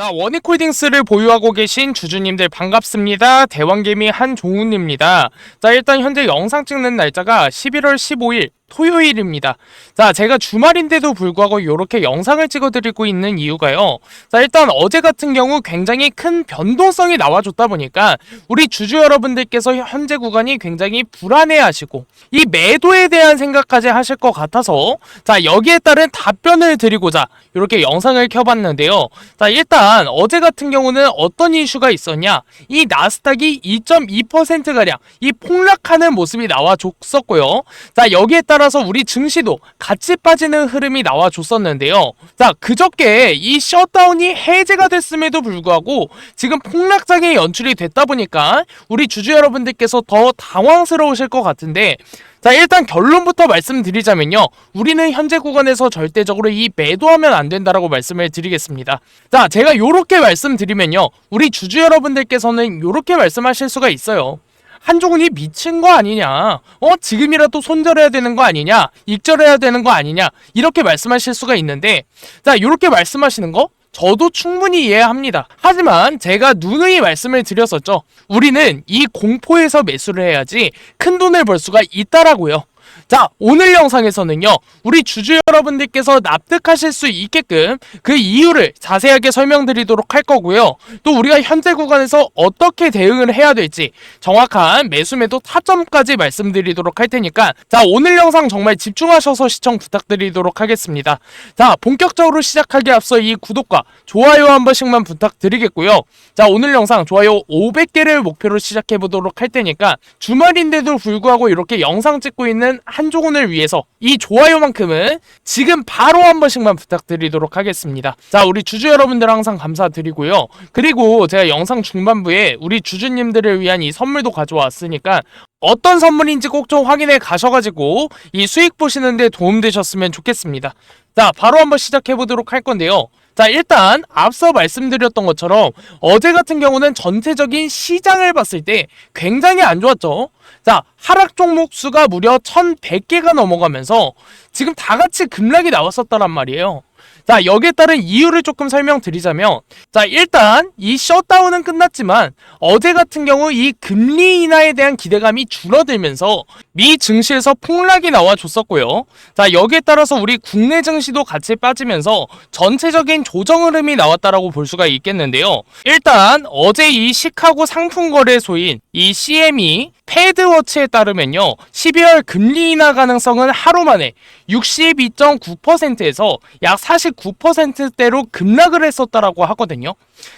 자, 원익홀딩스를 보유하고 계신 주주님들 반갑습니다. 대왕개미 한종훈입니다. 자, 일단 현재 영상 찍는 날짜가 11월 15일 토요일입니다. 자, 제가 주말인데도 불구하고 이렇게 영상을 찍어드리고 있는 이유가요. 자, 일단 어제 같은 경우 굉장히 큰 변동성이 나와줬다 보니까 우리 주주 여러분들께서 현재 구간이 굉장히 불안해하시고 이 매도에 대한 생각까지 하실 것 같아서 자, 여기에 따른 답변을 드리고자 이렇게 영상을 켜봤는데요. 자, 일단 어제 같은 경우는 어떤 이슈가 있었냐? 이 나스닥이 2.2%가량 이 폭락하는 모습이 나와줬었고요. 자, 여기에 따라 서 우리 증시도 같이 빠지는 흐름이 나와줬었는데요. 자, 그저께 이 셧다운이 해제가 됐음에도 불구하고 지금 폭락장에 연출이 됐다 보니까 우리 주주 여러분들께서 더 당황스러우실 것 같은데 자 일단 결론부터 말씀드리자면요. 우리는 현재 구간에서 절대적으로 이 매도하면 안 된다라고 말씀을 드리겠습니다. 자 제가 요렇게 말씀드리면요. 우리 주주 여러분들께서는 요렇게 말씀하실 수가 있어요 한종훈이 미친 거 아니냐 어 지금이라도 손절해야 되는 거 아니냐 익절해야 되는 거 아니냐 이렇게 말씀하실 수가 있는데 자 요렇게 말씀하시는 거 저도 충분히 이해합니다. 하지만 제가 누누이 말씀을 드렸었죠. 우리는 이 공포에서 매수를 해야지 큰 돈을 벌 수가 있다라고요. 자, 오늘 영상에서는요, 우리 주주 여러분들께서 납득하실 수 있게끔 그 이유를 자세하게 설명드리도록 할 거고요. 또 우리가 현재 구간에서 어떻게 대응을 해야 될지 정확한 매수매도 타점까지 말씀드리도록 할 테니까 자, 오늘 영상 정말 집중하셔서 시청 부탁드리도록 하겠습니다. 자, 본격적으로 시작하기 앞서 이 구독과 좋아요 한 번씩만 부탁드리겠고요. 자, 오늘 영상 좋아요 500개를 목표로 시작해 보도록 할 테니까 주말인데도 불구하고 이렇게 영상 찍고 있는 한 조군을 위해서 이 좋아요만큼은 지금 바로 한 번씩만 부탁드리도록 하겠습니다. 자, 우리 주주 여러분들 항상 감사드리고요. 그리고 제가 영상 중반부에 우리 주주님들을 위한 이 선물도 가져왔으니까 어떤 선물인지 꼭 좀 확인해 가셔가지고 이 수익 보시는데 도움되셨으면 좋겠습니다. 자, 바로 한번 시작해 보도록 할 건데요. 자, 일단 앞서 말씀드렸던 것처럼 어제 같은 경우는 전체적인 시장을 봤을 때 굉장히 안 좋았죠. 자, 하락 종목 수가 무려 1100개가 넘어가면서 지금 다 같이 급락이 나왔었다란 말이에요. 자, 여기에 따른 이유를 조금 설명드리자면, 자, 일단 이 셧다운은 끝났지만 어제 같은 경우 이 금리 인하에 대한 기대감이 줄어들면서 미 증시에서 폭락이 나와줬었고요. 자, 여기에 따라서 우리 국내 증시도 같이 빠지면서 전체적인 조정 흐름이 나왔다라고 볼 수가 있겠는데요. 일단 어제 이 시카고 상품 거래소인 이 CME 패드워치에 따르면요. 12월 금리 인하 가능성은 하루 만에 62.9%에서 약 49%대로 급락을 했었다라고 하거든요.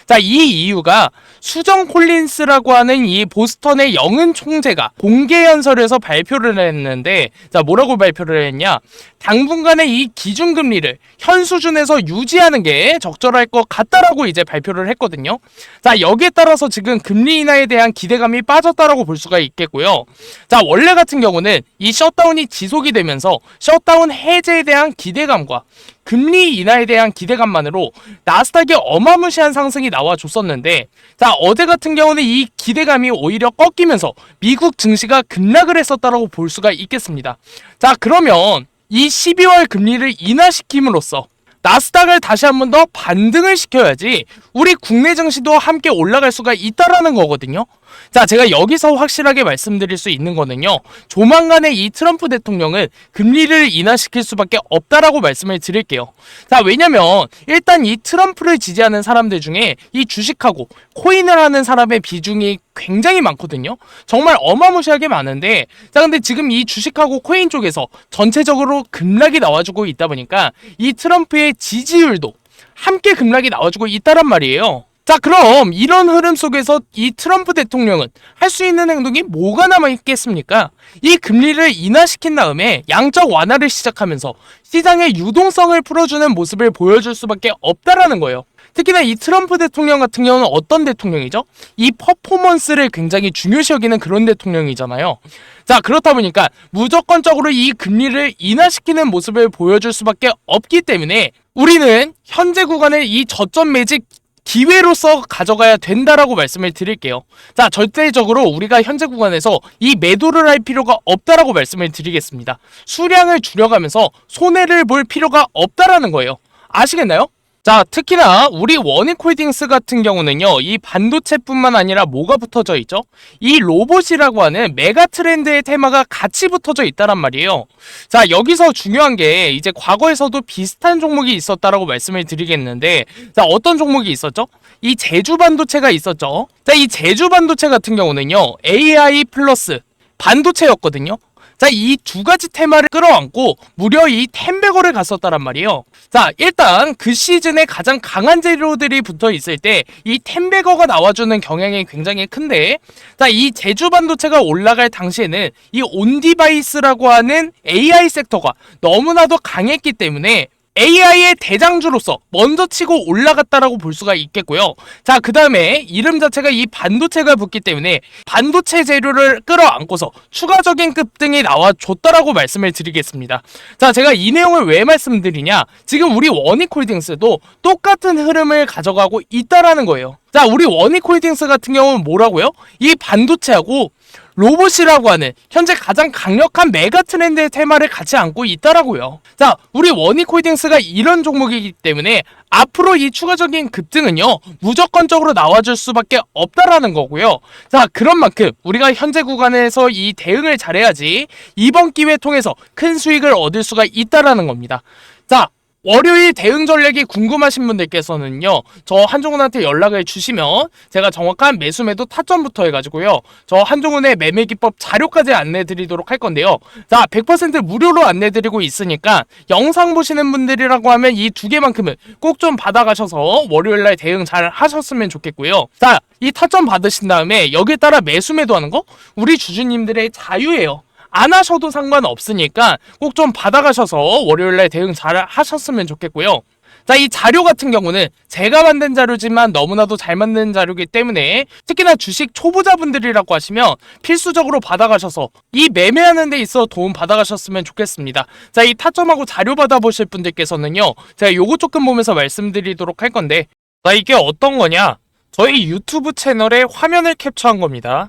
자, 이 이유가 수정 콜린스라고 하는 이 보스턴의 영은 총재가 공개 연설에서 발표를 했는데, 자, 뭐라고 발표를 했냐? 당분간의 이 기준 금리를 현 수준에서 유지하는 게 적절할 것 같다라고 이제 발표를 했거든요. 자, 여기에 따라서 지금 금리 인하에 대한 기대감이 빠졌다라고 볼 수가 있겠 고요. 자, 원래 같은 경우는 이 셧다운이 지속이 되면서 셧다운 해제에 대한 기대감과 금리 인하에 대한 기대감만으로 나스닥이 어마무시한 상승이 나와줬었는데 자 어제 같은 경우는 이 기대감이 오히려 꺾이면서 미국 증시가 급락을 했었다라고 볼 수가 있겠습니다. 자 그러면 이 12월 금리를 인하시킴으로써 나스닥을 다시 한 번 더 반등을 시켜야지 우리 국내 증시도 함께 올라갈 수가 있다라는 거거든요. 자, 제가 여기서 확실하게 말씀드릴 수 있는 거는요. 조만간에 이 트럼프 대통령은 금리를 인하시킬 수밖에 없다라고 말씀을 드릴게요. 자, 왜냐면 일단 이 트럼프를 지지하는 사람들 중에 이 주식하고 코인을 하는 사람의 비중이 굉장히 많거든요. 정말 어마무시하게 많은데 자, 근데 지금 이 주식하고 코인 쪽에서 전체적으로 급락이 나와주고 있다 보니까 이 트럼프의 지지율도 함께 급락이 나와주고 있다란 말이에요. 자, 그럼 이런 흐름 속에서 이 트럼프 대통령은 할 수 있는 행동이 뭐가 남아 있겠습니까? 이 금리를 인하시킨 다음에 양적 완화를 시작하면서 시장의 유동성을 풀어주는 모습을 보여줄 수밖에 없다라는 거예요. 특히나 이 트럼프 대통령 같은 경우는 어떤 대통령이죠? 이 퍼포먼스를 굉장히 중요시 여기는 그런 대통령이잖아요. 자, 그렇다 보니까 무조건적으로 이 금리를 인하시키는 모습을 보여줄 수밖에 없기 때문에 우리는 현재 구간의 이 저점 매직 기회로서 가져가야 된다라고 말씀을 드릴게요. 자, 절대적으로 우리가 현재 구간에서 이 매도를 할 필요가 없다라고 말씀을 드리겠습니다. 수량을 줄여가면서 손해를 볼 필요가 없다라는 거예요. 아시겠나요? 자, 특히나 우리 원익홀딩스 같은 경우는요, 이 반도체뿐만 아니라 뭐가 붙어져 있죠? 이 로봇이라고 하는 메가 트렌드의 테마가 같이 붙어져 있다란 말이에요. 자, 여기서 중요한 게 이제 과거에서도 비슷한 종목이 있었다라고 말씀을 드리겠는데, 자, 어떤 종목이 있었죠? 이 제주 반도체가 있었죠. 자, 이 제주 반도체 같은 경우는요, AI 플러스 반도체였거든요. 자, 이 두 가지 테마를 끌어안고 무려 이 템베거를 갔었다란 말이에요. 자, 일단 그 시즌에 가장 강한 재료들이 붙어 있을 때이 템베거가 나와주는 경향이 굉장히 큰데, 자, 이 제주 반도체가 올라갈 당시에는 이 온디바이스라고 하는 AI 섹터가 너무나도 강했기 때문에 AI의 대장주로서 먼저 치고 올라갔다라고 볼 수가 있겠고요. 자, 그 다음에 이름 자체가 이 반도체가 붙기 때문에 반도체 재료를 끌어안고서 추가적인 급등이 나와줬다라고 말씀을 드리겠습니다. 자, 제가 이 내용을 왜 말씀드리냐? 지금 우리 원익홀딩스도 똑같은 흐름을 가져가고 있다라는 거예요. 자, 우리 원익홀딩스 같은 경우는 뭐라고요? 이 반도체하고 로봇이라고 하는 현재 가장 강력한 메가 트렌드의 테마를 같이 안고 있다라고요. 자, 우리 원익홀딩스가 이런 종목이기 때문에 앞으로 이 추가적인 급등은요 무조건적으로 나와줄 수밖에 없다라는 거고요. 자, 그런 만큼 우리가 현재 구간에서 이 대응을 잘해야지 이번 기회 통해서 큰 수익을 얻을 수가 있다라는 겁니다. 자, 월요일 대응 전략이 궁금하신 분들께서는요, 저 한종훈한테 연락을 주시면 제가 정확한 매수 매도 타점부터 해가지고요, 저 한종훈의 매매 기법 자료까지 안내 드리도록 할 건데요. 자, 100% 무료로 안내 드리고 있으니까 영상 보시는 분들이라고 하면 이 두 개만큼은 꼭 좀 받아가셔서 월요일 날 대응 잘 하셨으면 좋겠고요. 자, 이 타점 받으신 다음에 여기에 따라 매수 매도 하는 거 우리 주주님들의 자유예요. 안 하셔도 상관없으니까 꼭 좀 받아가셔서 월요일날 대응 잘 하셨으면 좋겠고요. 자, 이 자료 같은 경우는 제가 만든 자료지만 너무나도 잘 만든 자료이기 때문에 특히나 주식 초보자분들이라고 하시면 필수적으로 받아가셔서 이 매매하는 데 있어 도움 받아가셨으면 좋겠습니다. 자, 이 타점하고 자료 받아보실 분들께서는요, 제가 요거 조금 보면서 말씀드리도록 할 건데, 자, 이게 어떤 거냐? 저희 유튜브 채널에 화면을 캡처한 겁니다.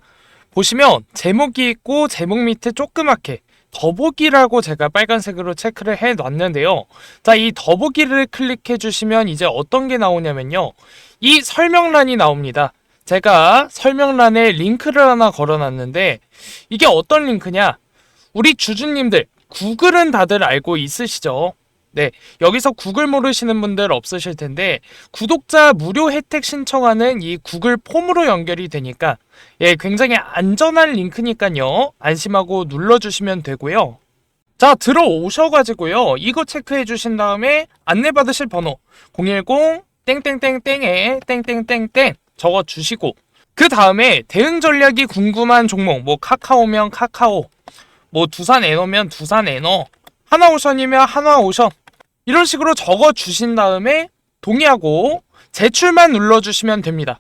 보시면 제목이 있고 제목 밑에 조그맣게 더보기라고 제가 빨간색으로 체크를 해 놨는데요. 자, 이 더보기를 클릭해 주시면 이제 어떤 게 나오냐면요. 이 설명란이 나옵니다. 제가 설명란에 링크를 하나 걸어 놨는데 이게 어떤 링크냐? 우리 주주님들 구글은 다들 알고 있으시죠? 네, 여기서 구글 모르시는 분들 없으실 텐데 구독자 무료 혜택 신청하는 이 구글 폼으로 연결이 되니까 예, 굉장히 안전한 링크니까요. 안심하고 눌러주시면 되고요. 자, 들어오셔가지고요. 이거 체크해 주신 다음에 안내 받으실 번호 010 땡땡땡땡에 땡땡땡땡 적어 주시고 그 다음에 대응 전략이 궁금한 종목 뭐 카카오면 카카오 뭐 두산 에너면 두산 에너 하나오션이면 하나오션 이런 식으로 적어 주신 다음에 동의하고 제출만 눌러주시면 됩니다.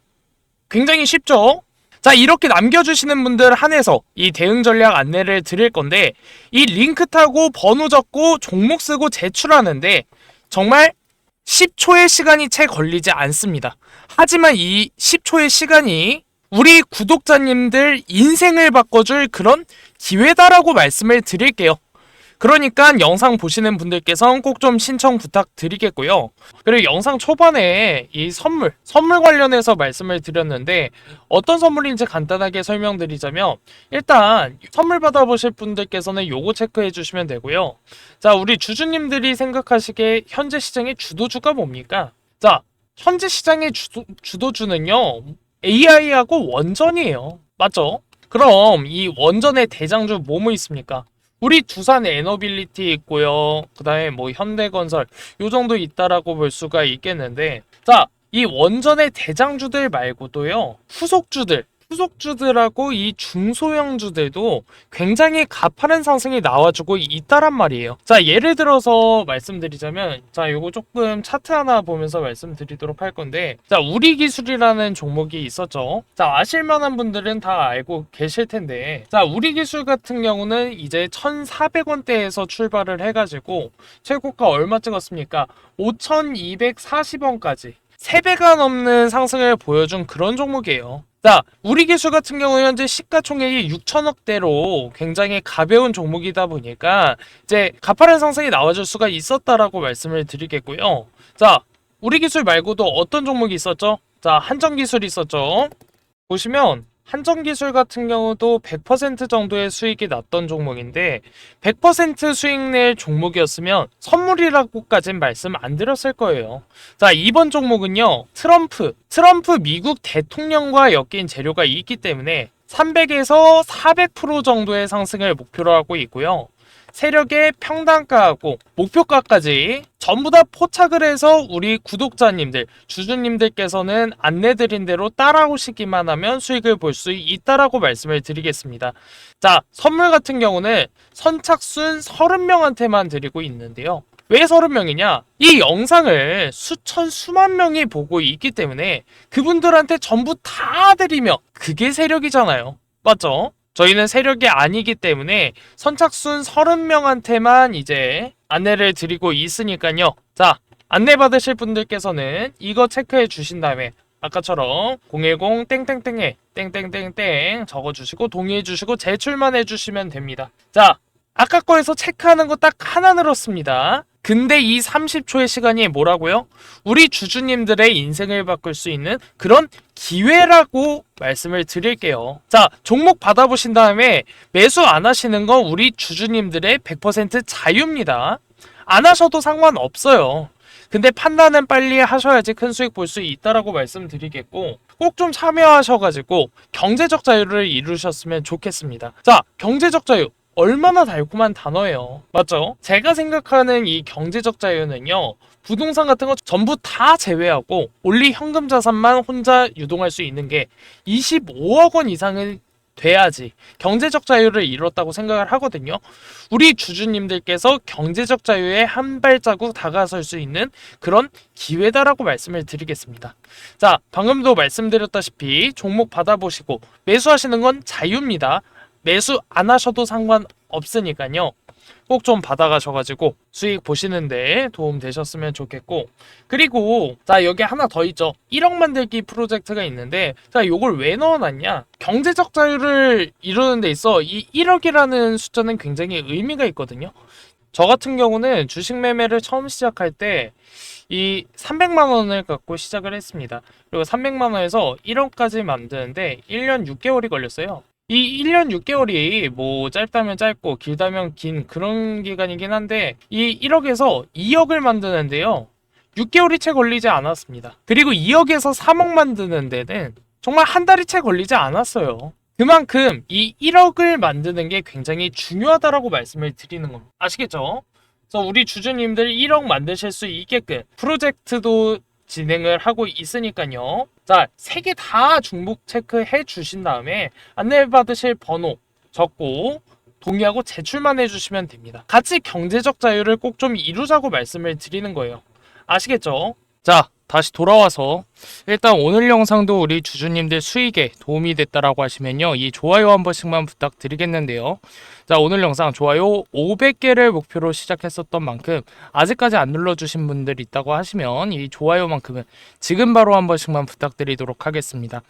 굉장히 쉽죠? 자, 이렇게 남겨주시는 분들 한해서 이 대응 전략 안내를 드릴 건데, 이 링크 타고 번호 적고 종목 쓰고 제출하는데, 정말 10초의 시간이 채 걸리지 않습니다. 하지만 이 10초의 시간이 우리 구독자님들 인생을 바꿔줄 그런 기회다라고 말씀을 드릴게요. 그러니까 영상 보시는 분들께서는 꼭좀 신청 부탁드리겠고요. 그리고 영상 초반에 이 선물, 선물 관련해서 말씀을 드렸는데 어떤 선물인지 간단하게 설명드리자면 일단 선물 받아보실 분들께서는 요거 체크해 주시면 되고요. 자, 우리 주주님들이 생각하시기에 현재 시장의 주도주가 뭡니까? 자, 현재 시장의 주도, 주도주는요. AI하고 원전이에요. 맞죠? 그럼 이 원전의 대장주 뭐뭐 있습니까? 우리 두산 에너빌리티 있고요. 그 다음에 뭐 현대건설 요 정도 있다라고 볼 수가 있겠는데 자, 이 원전의 대장주들 말고도요. 후속주들 후속주들하고 이 중소형주들도 굉장히 가파른 상승이 나와주고 있다란 말이에요. 자, 예를 들어서 말씀드리자면, 자, 요거 조금 차트 하나 보면서 말씀드리도록 할 건데, 자, 우리 기술이라는 종목이 있었죠. 자, 아실만한 분들은 다 알고 계실 텐데, 자, 우리 기술 같은 경우는 이제 1,400원대에서 출발을 해가지고, 최고가 얼마 찍었습니까? 5,240원까지. 3배가 넘는 상승을 보여준 그런 종목이에요. 자, 우리 기술 같은 경우 현재 시가총액이 6천억대로 굉장히 가벼운 종목이다 보니까 이제 가파른 상승이 나와줄 수가 있었다라고 말씀을 드리겠고요. 자, 우리 기술 말고도 어떤 종목이 있었죠? 자, 한정 기술이 있었죠. 보시면 한정 기술 같은 경우도 100% 정도의 수익이 났던 종목인데 100% 수익 낼 종목이었으면 선물이라고까진 말씀 안 드렸을 거예요. 자, 이번 종목은요. 트럼프, 트럼프 미국 대통령과 엮인 재료가 있기 때문에 300에서 400% 정도의 상승을 목표로 하고 있고요. 세력의 평단가하고 목표가까지 전부 다 포착을 해서 우리 구독자님들, 주주님들께서는 안내드린 대로 따라오시기만 하면 수익을 볼 수 있다라고 말씀을 드리겠습니다. 자, 선물 같은 경우는 선착순 30명한테만 드리고 있는데요. 왜 30명이냐? 이 영상을 수천, 수만 명이 보고 있기 때문에 그분들한테 전부 다 드리면 그게 세력이잖아요. 맞죠? 저희는 세력이 아니기 때문에 선착순 30명한테만 이제 안내를 드리고 있으니까요. 자, 안내 받으실 분들께서는 이거 체크해 주신 다음에 아까처럼 010 땡땡땡에 땡땡땡땡 적어주시고 동의해 주시고 제출만 해주시면 됩니다. 자, 아까 거에서 체크하는 거 딱 하나 늘었습니다. 근데 이 30초의 시간이 뭐라고요? 우리 주주님들의 인생을 바꿀 수 있는 그런 기회라고 말씀을 드릴게요. 자, 종목 받아보신 다음에 매수 안 하시는 건 우리 주주님들의 100% 자유입니다. 안 하셔도 상관없어요. 근데 판단은 빨리 하셔야지 큰 수익 볼 수 있다라고 말씀드리겠고 꼭 좀 참여하셔가지고 경제적 자유를 이루셨으면 좋겠습니다. 자, 경제적 자유 얼마나 달콤한 단어예요. 맞죠? 제가 생각하는 이 경제적 자유는요. 부동산 같은 거 전부 다 제외하고 올리 현금 자산만 혼자 유동할 수 있는 게 25억 원 이상은 돼야지 경제적 자유를 이뤘다고 생각을 하거든요. 우리 주주님들께서 경제적 자유에 한 발자국 다가설 수 있는 그런 기회다라고 말씀을 드리겠습니다. 자, 방금도 말씀드렸다시피 종목 받아보시고 매수하시는 건 자유입니다. 매수 안 하셔도 상관없으니까요. 꼭 좀 받아가셔가지고 수익 보시는데 도움 되셨으면 좋겠고 그리고 자 여기 하나 더 있죠 1억 만들기 프로젝트가 있는데 자 요걸 왜 넣어놨냐 경제적 자유를 이루는 데 있어 이 1억이라는 숫자는 굉장히 의미가 있거든요 저 같은 경우는 주식 매매를 처음 시작할 때 이 300만 원을 갖고 시작을 했습니다. 그리고 300만 원에서 1억까지 만드는데 1년 6개월이 걸렸어요. 이 1년 6개월이 뭐 짧다면 짧고 길다면 긴 그런 기간이긴 한데 이 1억에서 2억을 만드는데요. 6개월이 채 걸리지 않았습니다. 그리고 2억에서 3억 만드는 데는 정말 한 달이 채 걸리지 않았어요. 그만큼 이 1억을 만드는 게 굉장히 중요하다라고 말씀을 드리는 겁니다. 아시겠죠? 그래서 우리 주주님들 1억 만드실 수 있게끔 프로젝트도 진행을 하고 있으니까요. 자, 세 개 다 중복 체크해 주신 다음에 안내 받으실 번호 적고 동의하고 제출만 해주시면 됩니다. 같이 경제적 자유를 꼭 좀 이루자고 말씀을 드리는 거예요. 아시겠죠? 자, 다시 돌아와서 일단 오늘 영상도 우리 주주님들 수익에 도움이 됐다라고 하시면요. 이 좋아요 한 번씩만 부탁드리겠는데요. 자, 오늘 영상 좋아요 500개를 목표로 시작했었던 만큼 아직까지 안 눌러주신 분들 있다고 하시면 이 좋아요만큼은 지금 바로 한 번씩만 부탁드리도록 하겠습니다.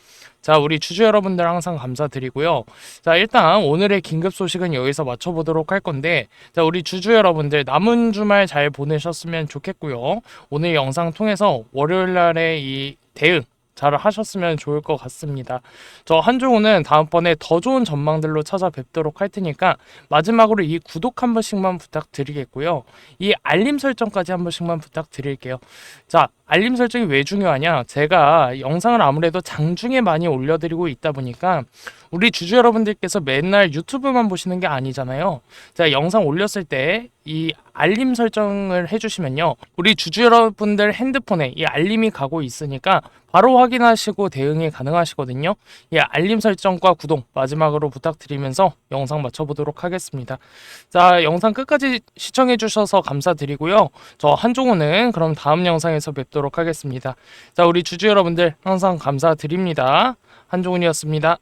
자, 우리 주주 여러분들 항상 감사드리고요. 자, 일단 오늘의 긴급 소식은 여기서 맞춰보도록 할 건데, 자, 우리 주주 여러분들 남은 주말 잘 보내셨으면 좋겠고요. 오늘 영상 통해서 월요일 날에 이 대응 잘 하셨으면 좋을 것 같습니다. 저 한종우는 다음번에 더 좋은 전망들로 찾아뵙도록 할 테니까 마지막으로 이 구독 한 번씩만 부탁드리겠고요. 이 알림 설정까지 한 번씩만 부탁드릴게요. 자, 알림 설정이 왜 중요하냐? 제가 영상을 아무래도 장중에 많이 올려드리고 있다 보니까 우리 주주 여러분들께서 맨날 유튜브만 보시는 게 아니잖아요. 제가 영상 올렸을 때 이 알림 설정을 해주시면요. 우리 주주 여러분들 핸드폰에 이 알림이 가고 있으니까 바로 확인하시고 대응이 가능하시거든요. 이 알림 설정과 구독 마지막으로 부탁드리면서 영상 마쳐보도록 하겠습니다. 자, 영상 끝까지 시청해주셔서 감사드리고요. 저 한종호는 그럼 다음 영상에서 뵙도록 하겠습니다. 자, 우리 주주 여러분들 항상 감사드립니다. 한종훈이었습니다.